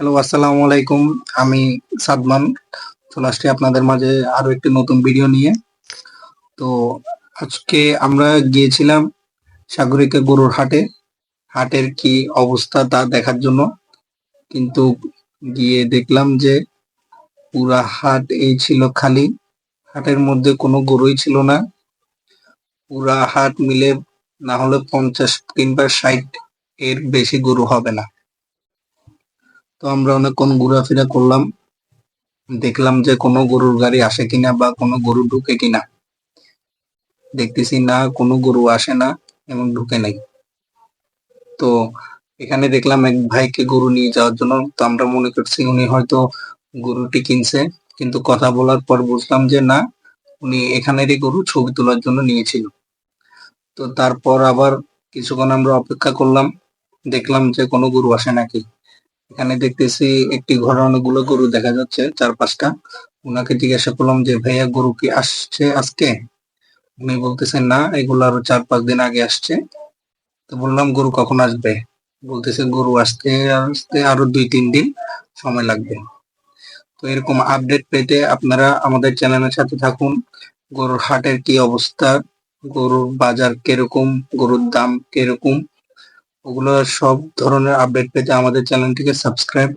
Hello আসসালামু আলাইকুম। আমি সাদমান। চলে আসছি আপনাদের মাঝে আরও একটি নতুন ভিডিও নিয়ে। তো আজকে আমরা গিয়েছিলাম সাগরিকা গরুর হাটে। হাটের কি অবস্থা তা দেখার জন্য। কিন্তু গিয়ে দেখলাম যে পুরা হাট এই ছিল খালি। হাটের মধ্যে কোনো গরুই ছিল না। পুরা হাট মিলে না হলে পঞ্চাশ কিংবা ষাট এর বেশি গরু হবে না। তো আমরা অনেকক্ষণ ঘোরাফেরা করলাম। দেখলাম যে কোনো গরুর গাড়ি আসে কিনা বা কোনো গরু ঢুকে কিনা। দেখতেছি না, কোনো গরু আসে না, এবং ঢুকে নাই। তো এখানে দেখলাম এক ভাইকে গরু নিয়ে যাওয়ার জন্য। তো আমরা মনে করছি উনি হয়তো গরুটি কিনছে, কিন্তু কথা বলার পর বুঝলাম যে না, উনি এখানেরই গরু ছবি তোলার জন্য নিয়েছিল। তো তারপর আবার কিছুক্ষণ আমরা অপেক্ষা করলাম, দেখলাম যে কোনো গরু আসে নাকি। এখানে দেখতেছি একটি ঘরে অনেকগুলো গরু দেখা যাচ্ছে চার পাঁচটা ওনাকে জিজ্ঞাসা করলাম যে, ভাইয়া, গরু কি আসছে আজকে? উনি বলতেছেন না, এগুলো আরও চার পাঁচ দিন আগে আসছে। তো বললাম, গরু কখন আসবে? বলতেছে, গরু আসতে আসতে আরও দুই তিন দিন সময় লাগবে। তো এরকম আপডেট পেতে আপনারা আমাদের চ্যানেলের সাথে থাকুন। গরুর হাটের কি অবস্থা? গরুর বাজার কীরকম? গরুর দাম কীরকম? ওগুলো সব ধরনের আপডেট পেতে আমাদের চ্যানেলটিকে সাবস্ক্রাইব